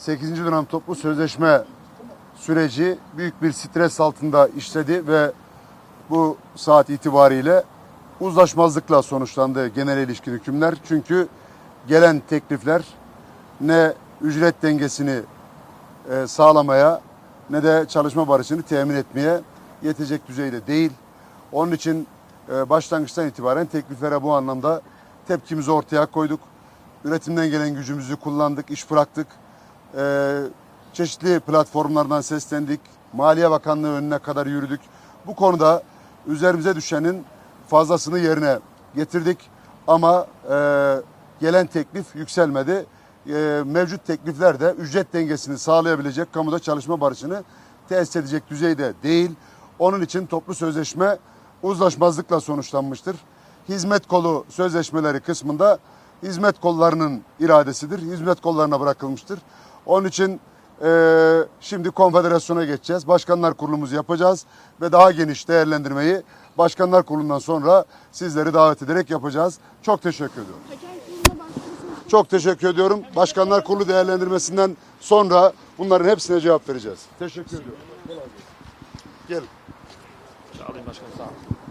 8. dönem toplu sözleşme süreci büyük bir stres altında işledi ve bu saat itibariyle uzlaşmazlıkla sonuçlandı genel ilişkin hükümler. Çünkü gelen teklifler ne ücret dengesini e, sağlamaya ne de çalışma barışını temin etmeye yetecek düzeyde değil. Onun için e, başlangıçtan itibaren tekliflere bu anlamda tepkimizi ortaya koyduk. Üretimden gelen gücümüzü kullandık, iş bıraktık. E, çeşitli platformlardan seslendik. Maliye Bakanlığı önüne kadar yürüdük. Bu konuda üzerimize düşenin fazlasını yerine getirdik. Ama e, gelen teklif yükselmedi. E, mevcut teklifler de ücret dengesini sağlayabilecek, kamuda çalışma barışını tesis edecek düzeyde değil. Onun için toplu sözleşme uzlaşmazlıkla sonuçlanmıştır. Hizmet kolu sözleşmeleri kısmında hizmet kollarının iradesidir. Hizmet kollarına bırakılmıştır. Onun için e, şimdi konfederasyona geçeceğiz. Başkanlar kurulumuzu yapacağız ve daha geniş değerlendirmeyi Başkanlar Kurulu'ndan sonra sizleri davet ederek yapacağız. Çok teşekkür ediyorum. Çok teşekkür ediyorum. Başkanlar Kurulu değerlendirmesinden sonra bunların hepsine cevap vereceğiz. Teşekkür ediyorum. Gel. Alayım başkanım sağ olun.